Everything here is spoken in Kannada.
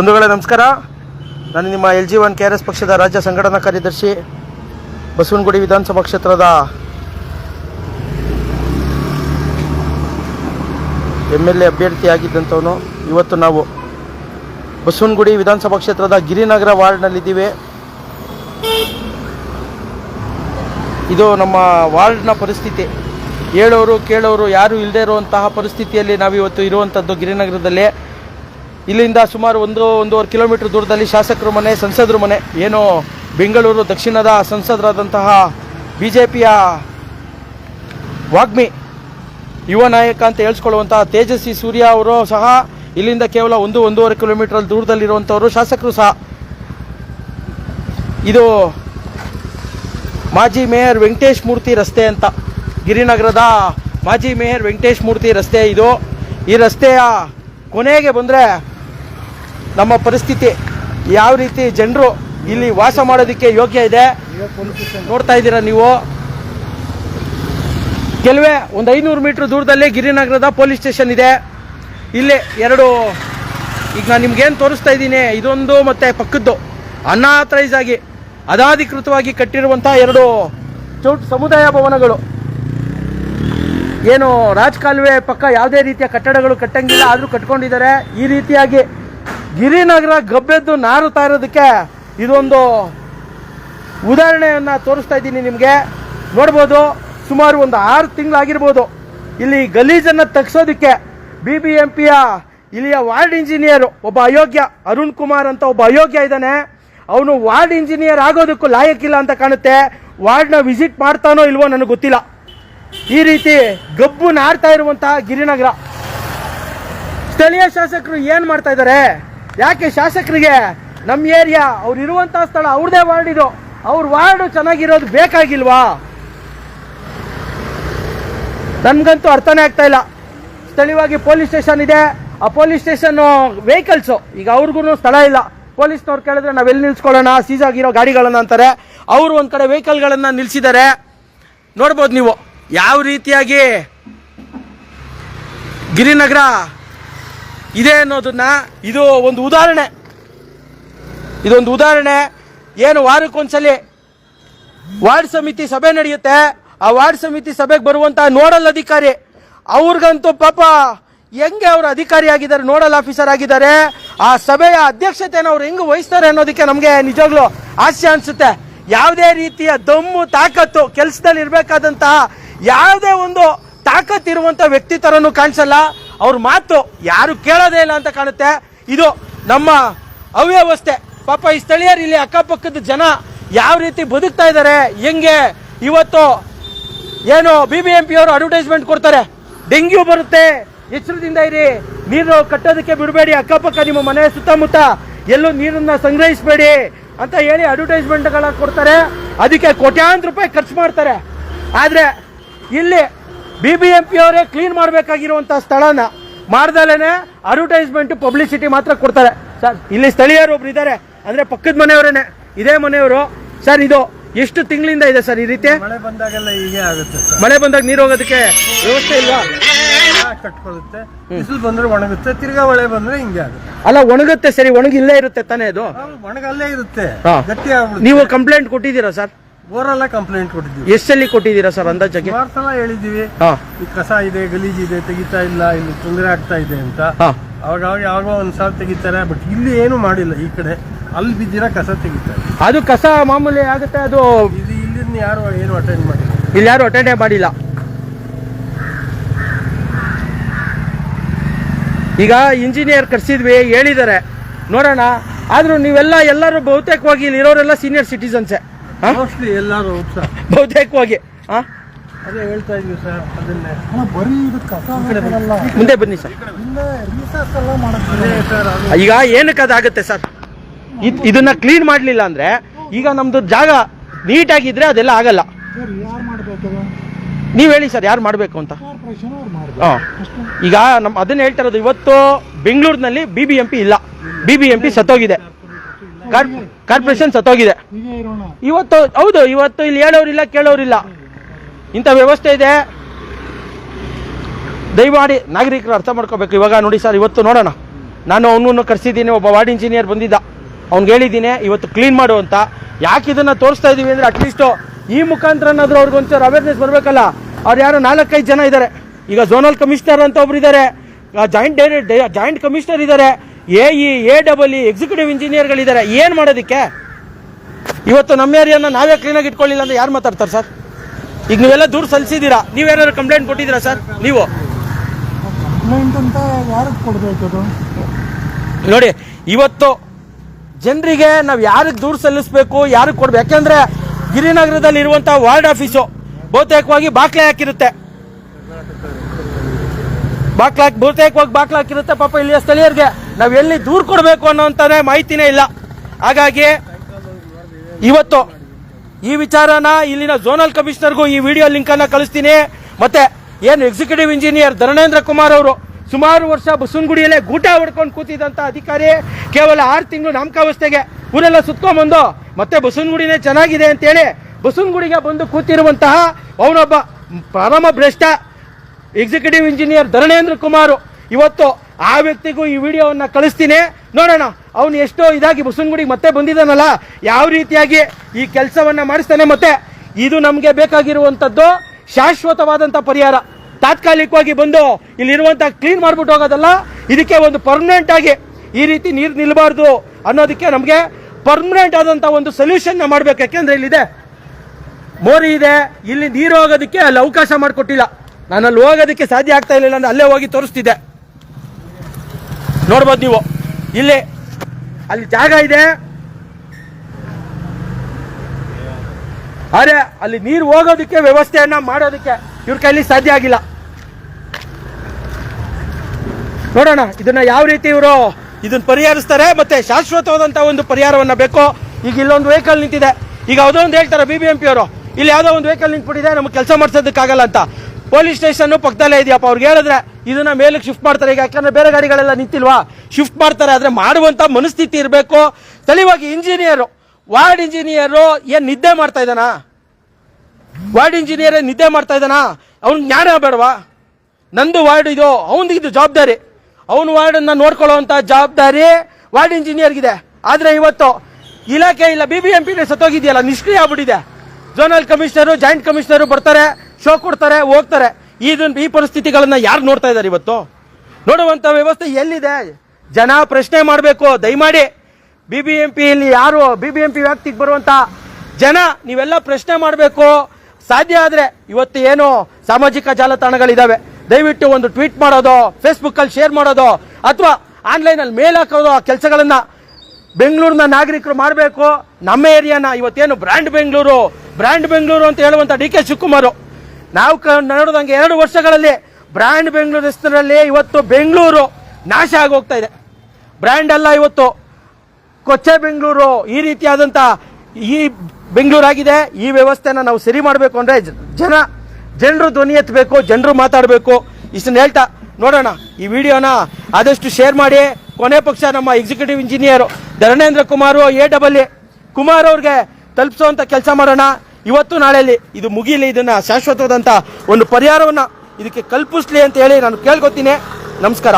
ಬಂಧುಗಳೇ, ನಮಸ್ಕಾರ. ನಾನು ನಿಮ್ಮ ಎಲ್ ಜಿ ಒನ್ ಕೆ ಆರ್ ಎಸ್ ಪಕ್ಷದ ರಾಜ್ಯ ಸಂಘಟನಾ ಕಾರ್ಯದರ್ಶಿ ಬಸವನಗುಡಿ ವಿಧಾನಸಭಾ ಕ್ಷೇತ್ರದ ಎಂ ಎಲ್ ಎ ಅಭ್ಯರ್ಥಿಯಾಗಿದ್ದಂಥವನು. ಇವತ್ತು ನಾವು ಬಸವನಗುಡಿ ವಿಧಾನಸಭಾ ಕ್ಷೇತ್ರದ ಗಿರಿನಗರ ವಾರ್ಡ್ನಲ್ಲಿದ್ದೀವಿ. ಇದು ನಮ್ಮ ವಾರ್ಡ್ನ ಪರಿಸ್ಥಿತಿ. ಹೇಳೋರು, ಕೇಳೋರು ಯಾರು ಇಲ್ಲದೇ ಇರುವಂತಹ ಪರಿಸ್ಥಿತಿಯಲ್ಲಿ ನಾವಿವತ್ತು ಇರುವಂಥದ್ದು ಗಿರಿನಗರದಲ್ಲಿ. ಇಲ್ಲಿಂದ ಸುಮಾರು ಒಂದು, ಒಂದೂವರೆ ಕಿಲೋಮೀಟರ್ ದೂರದಲ್ಲಿ ಶಾಸಕರ ಮನೆ, ಸಂಸದರ ಮನೆ, ಏನು ಬೆಂಗಳೂರು, ದಕ್ಷಿಣದ ಸಂಸದರಾದಂತಹ ಬಿ ಜೆ ಪಿಯ ವಾಗ್ಮಿ, ಯುವ ನಾಯಕ ಅಂತ ಹೇಳ್ಸ್ಕೊಳ್ಳುವಂತಹ ತೇಜಸ್ವಿ ಸೂರ್ಯ ಅವರು ಸಹ ಇಲ್ಲಿಂದ ಕೇವಲ ಒಂದು, ಒಂದೂವರೆ ಕಿಲೋಮೀಟರ್ ದೂರದಲ್ಲಿರುವಂಥವರು ಶಾಸಕರು ಸಹ. ಇದು ಮಾಜಿ ಮೇಯರ್ ವೆಂಕಟೇಶ್ ಮೂರ್ತಿ ರಸ್ತೆ ಅಂತ, ಗಿರಿನಗರದ ಮಾಜಿ ಮೇಯರ್ ವೆಂಕಟೇಶ್ ಮೂರ್ತಿ ರಸ್ತೆ ಇದು. ಈ ರಸ್ತೆಯ ಕೊನೆಗೆ ಬಂದರೆ ನಮ್ಮ ಪರಿಸ್ಥಿತಿ ಯಾವ ರೀತಿ ಜನರು ಇಲ್ಲಿ ವಾಸ ಮಾಡೋದಕ್ಕೆ ಯೋಗ್ಯ ಇದೆ? ನೋಡ್ತಾ ಇದ್ದೀರಾ ನೀವು? ಕೆಲವೇ ಒಂದು ಐನೂರು ಮೀಟರ್ ದೂರದಲ್ಲಿ ಗಿರಿನಗರದ ಪೊಲೀಸ್ ಸ್ಟೇಷನ್ ಇದೆ. ಇಲ್ಲಿ ಎರಡು, ಈಗ ನಾನು ನಿಮ್ಗೇನು ತೋರಿಸ್ತಾ ಇದ್ದೀನಿ, ಇದೊಂದು ಮತ್ತೆ ಪಕ್ಕದ್ದು ಅನಾಥರೈಸ್ ಆಗಿ ಅದಾಧಿಕೃತವಾಗಿ ಕಟ್ಟಿರುವಂಥ ಎರಡು ಚೌಟ್ ಸಮುದಾಯ ಭವನಗಳು. ಏನು ರಾಜಕಾಲುವೆ ಪಕ್ಕ ಯಾವುದೇ ರೀತಿಯ ಕಟ್ಟಡಗಳು ಕಟ್ಟಂಗಿಲ್ಲ, ಆದರೂ ಕಟ್ಕೊಂಡಿದ್ದಾರೆ. ಈ ರೀತಿಯಾಗಿ ಗಿರಿನಗರ ಗಬ್ಬೆದ್ದು ನಾರುತ್ತಾ ಇರೋದಕ್ಕೆ ಇದೊಂದು ಉದಾಹರಣೆಯನ್ನು ತೋರಿಸ್ತಾ ಇದ್ದೀನಿ ನಿಮಗೆ. ನೋಡ್ಬೋದು, ಸುಮಾರು ಒಂದು ಆರು ತಿಂಗಳಾಗಿರ್ಬೋದು. ಇಲ್ಲಿ ಗಲೀಜನ್ನು ತಗ್ಸೋದಕ್ಕೆ ಬಿ ಬಿ ಎಂ ಪಿಯ ಇಲ್ಲಿಯ ವಾರ್ಡ್ ಇಂಜಿನಿಯರ್ ಒಬ್ಬ ಅಯೋಗ್ಯ ಅರುಣ್ ಕುಮಾರ್ ಅಂತ ಒಬ್ಬ ಅಯೋಗ್ಯ ಇದ್ದಾನೆ. ಅವನು ವಾರ್ಡ್ ಇಂಜಿನಿಯರ್ ಆಗೋದಕ್ಕೂ ಲಾಯಕ್ಕಿಲ್ಲ ಅಂತ ಕಾಣುತ್ತೆ. ವಾರ್ಡ್ನ ವಿಸಿಟ್ ಮಾಡ್ತಾನೋ ಇಲ್ವೋ ನನಗೆ ಗೊತ್ತಿಲ್ಲ. ಈ ರೀತಿ ಗಬ್ಬು ನಾರ್ತಾ ಇರುವಂತಹ ಗಿರಿನಗರ. ಸ್ಥಳೀಯ ಶಾಸಕರು ಏನು ಮಾಡ್ತಾ ಇದ್ದಾರೆ? ಯಾಕೆ ಶಾಸಕರಿಗೆ ನಮ್ಮ ಏರಿಯಾ ಅವ್ರು ಇರುವಂತಹ ಸ್ಥಳ ಅವ್ರದೇ ವಾರ್ಡ್ ಇದು. ಅವ್ರ ವಾರ್ಡ್ ಚೆನ್ನಾಗಿರೋದು ಬೇಕಾಗಿಲ್ವಾ? ನನ್ಗಂತೂ ಅರ್ಥನೇ ಆಗ್ತಾ ಇಲ್ಲ. ಸ್ಥಳೀಯವಾಗಿ ಪೊಲೀಸ್ ಸ್ಟೇಷನ್ ಇದೆ. ಆ ಪೊಲೀಸ್ ಸ್ಟೇಷನ್ ವೆಹಿಕಲ್ಸು ಈಗ ಅವ್ರಿಗೂ ಸ್ಥಳ ಇಲ್ಲ. ಪೊಲೀಸ್ನವ್ರು ಕೇಳಿದ್ರೆ ನಾವೆಲ್ಲಿ ನಿಲ್ಸ್ಕೊಳ್ಳೋಣ? ಸೀಸ್ ಆಗಿರೋ ಗಾಡಿಗಳನ್ನ ಅಂತಾರೆ. ಅವರು ಒಂದ್ ಕಡೆ ವೆಹಿಕಲ್ಗಳನ್ನ ನಿಲ್ಸಿದ್ದಾರೆ. ನೋಡ್ಬೋದು ನೀವು. ಯಾವ ರೀತಿಯಾಗಿ ಗಿರಿನಗರ ಇದೆ ಅನ್ನೋದನ್ನ ಇದು ಒಂದು ಉದಾಹರಣೆ. ಇದೊಂದು ಉದಾಹರಣೆ. ಏನು ವಾರಕ್ಕೊಂದ್ಸಲಿ ವಾರ್ಡ್ ಸಮಿತಿ ಸಭೆ ನಡೆಯುತ್ತೆ. ಆ ವಾರ್ಡ್ ಸಮಿತಿ ಸಭೆಗೆ ಬರುವಂತಹ ನೋಡಲ್ ಅಧಿಕಾರಿ, ಅವ್ರಿಗಂತೂ ಪಾಪ ಹೆಂಗೆ ಅವರು ಅಧಿಕಾರಿ ಆಗಿದ್ದಾರೆ, ನೋಡಲ್ ಆಫೀಸರ್ ಆಗಿದ್ದಾರೆ, ಆ ಸಭೆಯ ಅಧ್ಯಕ್ಷತೆಯನ್ನು ಅವ್ರು ಹೆಂಗ್ ವಹಿಸ್ತಾರೆ ಅನ್ನೋದಕ್ಕೆ ನಮಗೆ ನಿಜವಾಗ್ಲೂ ಹಾಸ್ಯ ಅನಿಸುತ್ತೆ. ಯಾವುದೇ ರೀತಿಯ ದಮ್ಮು, ತಾಕತ್ತು ಕೆಲಸದಲ್ಲಿ ಇರಬೇಕಾದಂತಹ ಯಾವುದೇ ಒಂದು ತಾಕತ್ ಇರುವಂತ ವ್ಯಕ್ತಿ ತರನು ಕಾಣಿಸಲ್ಲ. ಅವ್ರ ಮಾತು ಯಾರು ಕೇಳೋದೇ ಇಲ್ಲ ಅಂತ ಕಾಣುತ್ತೆ. ಇದು ನಮ್ಮ ಅವ್ಯವಸ್ಥೆ. ಪಾಪ ಈ ಸ್ಥಳೀಯರು ಇಲ್ಲಿ ಅಕ್ಕಪಕ್ಕದ ಜನ ಯಾವ ರೀತಿ ಬದುಕ್ತಾ ಇದ್ದಾರೆ, ಹೆಂಗೆ, ಇವತ್ತು ಏನು ಬಿ ಬಿ ಎಂ ಪಿ ಅವರು ಅಡ್ವರ್ಟೈಸ್ಮೆಂಟ್ ಕೊಡ್ತಾರೆ. ಡೆಂಗ್ಯೂ ಬರುತ್ತೆ. ಎಚ್ಚರದಿಂದ ಇರಿ. ನೀರು ಕಟ್ಟೋದಕ್ಕೆ ಬಿಡಬೇಡಿ. ಅಕ್ಕಪಕ್ಕ ನಿಮ್ಮ ಮನೆ ಸುತ್ತಮುತ್ತ ಎಲ್ಲೂ ನೀರನ್ನು ಸಂಗ್ರಹಿಸಬೇಡಿ ಅಂತ ಹೇಳಿ ಅಡ್ವರ್ಟೈಸ್ಮೆಂಟ್ಗಳ ಕೊಡ್ತಾರೆ. ಅದಕ್ಕೆ ಕೋಟ್ಯಾಂತರ ರೂಪಾಯಿ ಖರ್ಚು ಮಾಡ್ತಾರೆ. ಆದರೆ ಇಲ್ಲಿ ಬಿ ಬಿ ಎಂ ಪಿ ಅವರೇ ಕ್ಲೀನ್ ಮಾಡಬೇಕಾಗಿರುವಂತಹ ಸ್ಥಳನ ಮಾಡ್ದಲೇನೆ ಅಡ್ವರ್ಟೈಸ್ಮೆಂಟ್ ಪಬ್ಲಿಸಿಟಿ ಮಾತ್ರ ಕೊಡ್ತಾರೆ. ಸರ್ ಇಲ್ಲಿ ಸ್ಥಳೀಯರು ಒಬ್ರು ಇದ್ದಾರೆ ಅಂದ್ರೆ ಪಕ್ಕದ ಮನೆಯವರೇನೆ. ಇದೇ ಮನೆಯವರು. ಸರ್ ಇದು ಎಷ್ಟು ತಿಂಗಳಿಂದ ಇದೆ ಸರ್ ಈ ರೀತಿ? ಮಳೆ ಬಂದಾಗೆಲ್ಲ ಹೀಗೆ ಆಗುತ್ತೆ ಮಳೆ ಬಂದಾಗ ನೀರು ಹೋಗೋದಕ್ಕೆ ವ್ಯವಸ್ಥೆ ಇಲ್ಲ ಕಟ್ಕೊಳ್ಳುತ್ತೆ. ಬಿಸಿಲು ಬಂದ್ರೆ ಒಣಗುತ್ತೆ. ತಿರ್ಗಾ ಮಳೆ ಬಂದ್ರೆ ಹಿಂಗೆ ಆಗುತ್ತೆ. ಅಲ್ಲ ಒಣಗುತ್ತೆ ಸರಿ ಒಣಗಿಲ್ಲೇ ಇರುತ್ತೆ ತಾನೇ ಅದು? ಒಣಗಲ್ಲೇ ಇರುತ್ತೆ. ಗಟ್ಟಿ ನೀವು ಕಂಪ್ಲೇಂಟ್ ಕೊಟ್ಟಿದ್ದೀರಾ ಸರ್? ಬೋರೆಲ್ಲ ಕಂಪ್ಲೇಂಟ್ ಕೊಟ್ಟಿದ್ದೀವಿ. ಎಷ್ಟಲ್ಲಿ ಕೊಟ್ಟಿದ್ದೀರಾ ಸರ್ ಅಂದಾಜಕ್ಕೆ ಸುಮಾರು ಸಲ ಹೇಳಿದೀವಿ ಹಾ. ಈ ಕಸ ಇದೆ ಗಲೀಜು ಇದೆ ತೆಗಿತಾ ಇಲ್ಲ ಇಲ್ಲಿ ತೊಂದರೆ ಆಗ್ತಾ ಇದೆ ಅಂತ. ಹಾ. ಅವಾಗ ಅವಾಗ ಯಾವಾಗೋ ಒಂದು ಸಾಲ ತೆಗಿತಾರೆ ಬಟ್ ಇಲ್ಲಿ ಏನು ಮಾಡಿಲ್ಲ ಈ ಕಡೆ. ಅಲ್ಲಿ ಬಿದ್ದಿರೋ ಕಸ ತೆಗಿತಾರೆ. ಅದು ಕಸ ಮಾಮೂಲಿ ಆಗುತ್ತೆ ಅದು ಇದು ಇಲ್ಲಿಂದ ಯಾರು ಏನು ಅಟೆಂಡ್ ಮಾಡಿಲ್ಲ. ಇಲ್ಲಿ ಯಾರು ಅಟೆಂಡೇ ಮಾಡಿಲ್ಲ. ಈಗ ಇಂಜಿನಿಯರ್ ಕರೆಸಿದ್ವಿ ಹೇಳಿದ್ದಾರೆ. ನೋಡೋಣ. ಆದ್ರೂ ನೀವೆಲ್ಲ ಎಲ್ಲರೂ ಬಹುತೇಕವಾಗಿ ಇಲ್ಲಿರೋರೆಲ್ಲ ಸೀನಿಯರ್ ಸಿಟಿಸನ್ಸೇ ಮೋಸ್ಟ್ಲಿ ಎಲ್ಲರೂ ಬಹುತೇಕವಾಗಿ ಹಾ ಅದೇ ಹೇಳ್ತಾ ಇದೀವಿ ಸರ್ ಅದನ್ನೇ. ಬರೀ ಇದು ಕಸ ಹಾಕೋದಲ್ಲ. ಮುಂದೆ ಬನ್ನಿ ಸರ್ ರೀಸರ್ಚ್ ಎಲ್ಲ ಅದೇ ಸರ್ ಅದು. ಈಗ ಏನಕ್ಕೆ ಅದಾಗುತ್ತೆ ಸರ್ ಇದ್- ಇದನ್ನ ಕ್ಲೀನ್ ಮಾಡಲಿಲ್ಲ ಅಂದ್ರೆ ಈಗ ನಮ್ದು ಜಾಗ ನೀಟಾಗಿದ್ರೆ ಅದೆಲ್ಲ ಆಗಲ್ಲ. ಸರ್ ಯಾರು ಮಾಡ್ಬೇಕು ನೀವ್ ಹೇಳಿ ಸರ್ ಯಾರು ಮಾಡಬೇಕು ಅಂತ? ಕಾರ್ಪೊರೇಷನ್ ಅವ್ರು ಮಾಡ್ಬೇಕು. ಹಾ. ಈಗ ನಮ್ ಅದನ್ನ ಹೇಳ್ತಾ ಇರೋದು ಇವತ್ತು ಬೆಂಗಳೂರಿನಲ್ಲಿ ಬಿ ಬಿ ಎಂ ಪಿ ಇಲ್ಲ. ಬಿ ಬಿ ಎಂ ಪಿ ಸತ್ತೋಗಿದೆ. ಕಾರ್ಪೊರೇಷನ್ ಸತ್ತೋಗಿದೆ. ಇವತ್ತು ಹೌದು ಇವತ್ತು ಇಲ್ಲಿ ಹೇಳೋರಿಲ್ಲ ಕೇಳೋರಿಲ್ಲ ಇಂಥ ವ್ಯವಸ್ಥೆ ಇದೆ. ದಯಮಾಡಿ ನಾಗರಿಕರು ಅರ್ಥ ಮಾಡ್ಕೋಬೇಕು. ಇವಾಗ ನೋಡಿ ಸರ್ ಇವತ್ತು ನೋಡೋಣ. ನಾನು ಅವನನ್ನು ಕರೆಸಿದ್ದೀನಿ ಒಬ್ಬ ವಾರ್ಡ್ ಇಂಜಿನಿಯರ್ ಬಂದಿದ್ದ. ಅವ್ನಿಗೆ ಹೇಳಿದ್ದೀನಿ ಇವತ್ತು ಕ್ಲೀನ್ ಮಾಡು ಅಂತ. ಯಾಕೆ ಇದನ್ನು ತೋರಿಸ್ತಾ ಇದ್ದೀವಿ ಅಂದರೆ ಅಟ್ಲೀಸ್ಟು ಈ ಮುಖಾಂತರನಾದರೂ ಅವ್ರಿಗೆ ಒಂಚೂರು ಅವೇರ್ನೆಸ್ ಬರಬೇಕಲ್ಲ. ಅವ್ರು ಯಾರೋ ನಾಲ್ಕೈದು ಜನ ಇದ್ದಾರೆ ಈಗ ಝೋನಲ್ ಕಮಿಷನರ್ ಅಂತ ಒಬ್ರು ಇದ್ದಾರೆ ಜಾಯಿಂಟ್ ಜಾಯಿಂಟ್ ಕಮಿಷನರ್ ಇದ್ದಾರೆ A E A double E executive ಇಂಜಿನಿಯರ್ಗಳಿದ್ದಾರೆ ಏನು ಮಾಡೋದಕ್ಕೆ? ಇವತ್ತು ನಮ್ಮ ಏರಿಯಾನ ನಾವೇ ಕ್ಲೀನಾಗಿ ಇಟ್ಕೊಳ್ಳಿಲ್ಲ ಅಂದ್ರೆ ಯಾರು ಮಾತಾಡ್ತಾರೆ ಸರ್? ಈಗ ನೀವೆಲ್ಲ ದೂರ ಸಲ್ಲಿಸಿದ್ದೀರಾ ನೀವೇನಾದ್ರು ಕಂಪ್ಲೇಂಟ್ ಕೊಟ್ಟಿದ್ದೀರಾ ಸರ್? ನೀವು? ಕಂಪ್ಲೇಂಟ್ ಅಂತ ಯಾರಿಗೆ ಕೊಡಬೇಕು ನೋಡಿ ಇವತ್ತು ಜನರಿಗೆ ನಾವು ಯಾರಿಗೆ ದೂರು ಸಲ್ಲಿಸಬೇಕು ಯಾರಿಗೆ ಕೊಡಬೇಕು? ಯಾಕೆಂದ್ರೆ ಗಿರಿನಗರದಲ್ಲಿ ಇರುವಂತಹ ವಾರ್ಡ್ ಆಫೀಸು ಬಹುತೇಕವಾಗಿ ಬಾಕ್ಲೆ ಹಾಕಿರುತ್ತೆ. ಬಾಕ್ಲಾಕ್ ಬಹುತೇಕವಾಗಿ ಬಾಕ್ಲ ಹಾಕಿರುತ್ತೆ. ಪಾಪ ಇಲ್ಲಿಯ ಸ್ಥಳೀಯರಿಗೆ. ನಾವು ಎಲ್ಲಿ ದೂರ ಕೊಡಬೇಕು ಅನ್ನೋಂಥದ್ದೇ ಮಾಹಿತಿನೇ ಇಲ್ಲ. ಹಾಗಾಗಿ ಇವತ್ತು ಈ ವಿಚಾರನ ಇಲ್ಲಿನ ಝೋನಲ್ ಕಮಿಷನರ್ಗೂ ಈ ವಿಡಿಯೋ ಲಿಂಕ್ ಅನ್ನ ಕಳಿಸ್ತೀನಿ. ಮತ್ತೆ ಏನು ಎಕ್ಸಿಕ್ಯೂಟಿವ್ ಇಂಜಿನಿಯರ್ ಧರಣೇಂದ್ರ ಕುಮಾರ್ ಅವರು ಸುಮಾರು ವರ್ಷ ಬಸವನಗುಡಿಯಲ್ಲೇ ಗೂಟ ಹೊಡ್ಕೊಂಡು ಕೂತಿದ್ದಂಥ ಅಧಿಕಾರಿ ಕೇವಲ ಆರು ತಿಂಗಳು ನಾಮಕಾವಸ್ಥೆಗೆ ಊರೆಲ್ಲ ಸುತ್ಕೊಂಡ್ಬಂದು ಮತ್ತೆ ಬಸವನಗುಡಿನೇ ಚೆನ್ನಾಗಿದೆ ಅಂತೇಳಿ ಬಸವನಗುಡಿಗೆ ಬಂದು ಕೂತಿರುವಂತಹ ಅವನೊಬ್ಬ ಪರಮ ಭ್ರಷ್ಟ ಎಕ್ಸಿಕ್ಯೂಟಿವ್ ಇಂಜಿನಿಯರ್ ಧರಣೇಂದ್ರ ಕುಮಾರ್. ಇವತ್ತು ಆ ವ್ಯಕ್ತಿಗೂ ಈ ವಿಡಿಯೋವನ್ನು ಕಳಿಸ್ತೀನಿ. ನೋಡೋಣ, ಅವನು ಎಷ್ಟೋ ಇದಾಗಿ ಬಸವನಗುಡಿಗೆ ಮತ್ತೆ ಬಂದಿದ್ದಾನಲ್ಲ, ಯಾವ ರೀತಿಯಾಗಿ ಈ ಕೆಲಸವನ್ನು ಮಾಡಿಸ್ತಾನೆ ಮತ್ತೆ? ಇದು ನಮಗೆ ಬೇಕಾಗಿರುವಂಥದ್ದು ಶಾಶ್ವತವಾದಂಥ ಪರಿಹಾರ. ತಾತ್ಕಾಲಿಕವಾಗಿ ಬಂದು ಇಲ್ಲಿರುವಂಥ ಕ್ಲೀನ್ ಮಾಡಿಬಿಟ್ಟು ಹೋಗೋದಲ್ಲ, ಇದಕ್ಕೆ ಒಂದು ಪರ್ಮನೆಂಟ್ ಆಗಿ ಈ ರೀತಿ ನೀರು ನಿಲ್ಲಬಾರ್ದು ಅನ್ನೋದಕ್ಕೆ ನಮಗೆ ಪರ್ಮನೆಂಟ್ ಆದಂಥ ಒಂದು ಸೊಲ್ಯೂಷನ್ ಮಾಡಬೇಕು. ಯಾಕೆಂದ್ರೆ ಇಲ್ಲಿದೆ, ಮೋರಿ ಇದೆ, ಇಲ್ಲಿ ನೀರು ಹೋಗೋದಕ್ಕೆ ಅಲ್ಲಿ ಅವಕಾಶ ಮಾಡಿಕೊಟ್ಟಿಲ್ಲ. ನಾನು ಅಲ್ಲಿ ಹೋಗೋದಕ್ಕೆ ಸಾಧ್ಯ ಆಗ್ತಾ ಇರಲಿಲ್ಲ ನಾನು ಅಲ್ಲೇ ಹೋಗಿ ತೋರಿಸ್ತಿದ್ದೆ. ನೋಡ್ಬೋದು ನೀವು. ಇಲ್ಲಿ. ಅಲ್ಲಿ ಜಾಗ ಇದೆ. ಅರೆ, ಅಲ್ಲಿ ನೀರು ಹೋಗೋದಕ್ಕೆ ವ್ಯವಸ್ಥೆಯನ್ನ ಮಾಡೋದಕ್ಕೆ ಇವ್ರ ಕೈಲಿ ಸಾಧ್ಯ ಆಗಿಲ್ಲ. ನೋಡೋಣ, ಇದನ್ನ ಯಾವ ರೀತಿ ಇವರು ಇದನ್ನ ಪರಿಹರಿಸ್ತಾರೆ ಮತ್ತೆ ಶಾಶ್ವತವಾದಂತ ಒಂದು ಪರಿಹಾರವನ್ನ ಬೇಕು. ಈಗ ಇಲ್ಲೊಂದು ವೆಹಿಕಲ್ ನಿಂತಿದೆ. ಈಗ ಯಾವುದೋ ಒಂದು ಹೇಳ್ತಾರೆ ಬಿ ಬಿ ಎಂ ಅವರು. ಇಲ್ಲಿ ಯಾವುದೋ ಒಂದು ವೆಹಿಕಲ್ ನಿಂತ್ಬಿಟ್ಟಿದೆ, ನಮ್ಗೆ ಕೆಲಸ ಮಾಡಿಸೋದಕ್ಕಾಗಲ್ಲ ಅಂತ. ಪೊಲೀಸ್ ಸ್ಟೇಷನ್ ಪಕ್ಕದಲ್ಲೇ ಇದೆಯಪ್ಪ. ಅವ್ರಿಗೆ ಹೇಳಿದ್ರೆ ಇದನ್ನ ಮೇಲಕ್ಕೆ ಶಿಫ್ಟ್ ಮಾಡ್ತಾರೆ. ಈಗ ಯಾಕಂದ್ರೆ ಬೇರೆ ಗಾಡಿಗಳೆಲ್ಲ ನಿಂತಿಲ್ವಾ? ಶಿಫ್ಟ್ ಮಾಡ್ತಾರೆ. ಆದ್ರೆ ಮಾಡುವಂತ ಮನಸ್ಥಿತಿ ಇರಬೇಕು. ತಳಿವಾಗಿ ಇಂಜಿನಿಯರು ವಾರ್ಡ್ ಇಂಜಿನಿಯರು ಏನ್ ನಿದ್ದೆ ಮಾಡ್ತಾ ಇದ್ದಾನಾ? ವಾರ್ಡ್ ಇಂಜಿನಿಯರ್ ನಿದ್ದೆ ಮಾಡ್ತಾ ಇದ್ದಾನಾ? ಅವ್ನು ಜ್ಞಾನ ಬೇಡವಾ? ನಂದು ವಾರ್ಡ್ ಇದು. ಅವನಿಗೆ ಇದು ಜವಾಬ್ದಾರಿ. ಅವನು ವಾರ್ಡನ್ನ ನೋಡ್ಕೊಳ್ಳುವಂತ ಜವಾಬ್ದಾರಿ ವಾರ್ಡ್ ಇಂಜಿನಿಯರ್ಗಿದೆ ಆದ್ರೆ ಇವತ್ತು ಇಲಾಖೆ ಇಲ್ಲ ಬಿ ಬಿ ಎಂ ಸತ್ತೋಗಿದೆಯಲ್ಲ, ನಿಷ್ಕ್ರಿಯ ಆಗ್ಬಿಟ್ಟಿದೆ. ಝೋನಲ್ ಕಮಿಷನರು ಜಾಯಿಂಟ್ ಕಮಿಷನರು ಬರ್ತಾರೆ. ಶೋ ಕೊಡ್ತಾರೆ, ಹೋಗ್ತಾರೆ. ಇದನ್ನ ಈ ಪರಿಸ್ಥಿತಿಗಳನ್ನ ಯಾರು ನೋಡ್ತಾ ಇದ್ದಾರೆ ಇವತ್ತು? ನೋಡುವಂತ ವ್ಯವಸ್ಥೆ ಎಲ್ಲಿದೆ? ಜನ ಪ್ರಶ್ನೆ ಮಾಡಬೇಕು, ದಯಮಾಡಿ. ಬಿ ಬಿ ಎಂ ಪಿಯಲ್ಲಿ ಯಾರು ಬಿ ಬಿ ಎಂ ಪಿ ವ್ಯಾಪ್ತಿಗೆ ಬರುವಂತ ಜನ, ನೀವೆಲ್ಲ ಪ್ರಶ್ನೆ ಮಾಡಬೇಕು. ಸಾಧ್ಯ ಆದ್ರೆ ಇವತ್ತು ಏನು ಸಾಮಾಜಿಕ ಜಾಲತಾಣಗಳಿದಾವೆ. ದಯವಿಟ್ಟು ಒಂದು ಟ್ವೀಟ್ ಮಾಡೋದು ಫೇಸ್ಬುಕ್ ಅಲ್ಲಿ ಶೇರ್ ಮಾಡೋದು, ಅಥವಾ ಆನ್ಲೈನ್ ಅಲ್ಲಿ ಮೇಲ್ ಹಾಕೋದು ಆ ಕೆಲಸಗಳನ್ನ ಬೆಂಗಳೂರಿನ ನಾಗರಿಕರು ಮಾಡಬೇಕು. ನಮ್ಮ ಏರಿಯಾನ ಇವತ್ತೇನು ಬ್ರ್ಯಾಂಡ್ ಬೆಂಗಳೂರು ಬ್ರ್ಯಾಂಡ್ ಬೆಂಗಳೂರು ಅಂತ ಹೇಳುವಂತ ಡಿ ಕೆ ಶಿವಕುಮಾರ್. ನಾವು ನೋಡಿದಂಗೆ ಎರಡು ವರ್ಷಗಳಲ್ಲಿ ಬ್ರ್ಯಾಂಡ್ ಬೆಂಗಳೂರು ಹೆಸರಲ್ಲಿ ಇವತ್ತು ಬೆಂಗಳೂರು ನಾಶ ಆಗೋಗ್ತಾ ಇದೆ. ಬ್ರ್ಯಾಂಡ್ ಅಲ್ಲ ಇವತ್ತು. ಕೊಚ್ಚೆ ಬೆಂಗಳೂರು ಈ ರೀತಿಯಾದಂಥ ಈ ಬೆಂಗಳೂರಾಗಿದೆ. ಈ ವ್ಯವಸ್ಥೆನ ನಾವು ಸರಿ ಮಾಡಬೇಕು ಅಂದರೆ ಜನ, ಜನರು ಧ್ವನಿ ಎತ್ತಬೇಕು, ಜನರು ಮಾತಾಡಬೇಕು. ಇಷ್ಟನ್ನು ಹೇಳ್ತಾ ನೋಡೋಣ ಈ ವಿಡಿಯೋನ ಆದಷ್ಟು ಶೇರ್ ಮಾಡಿ. ಕೊನೆ ಪಕ್ಷ ನಮ್ಮ executive engineer Dharanendra Kumar A double A Kumar ಅವ್ರಿಗೆ ತಲುಪಿಸುವಂತ ಕೆಲಸ ಮಾಡೋಣ. ಇವತ್ತು ನಾಳೆಯಲ್ಲಿ ಇದು ಮುಗಿಲಿ ಇದನ್ನ ಶಾಶ್ವತವಾದಂತ ಒಂದು ಪರಿಹಾರವನ್ನ ಇದಕ್ಕೆ ಕಲ್ಪಿಸ್ಲಿ ಅಂತ ಹೇಳಿ ನಾನು ಕೇಳ್ಕೊತೀನಿ. ನಮಸ್ಕಾರ.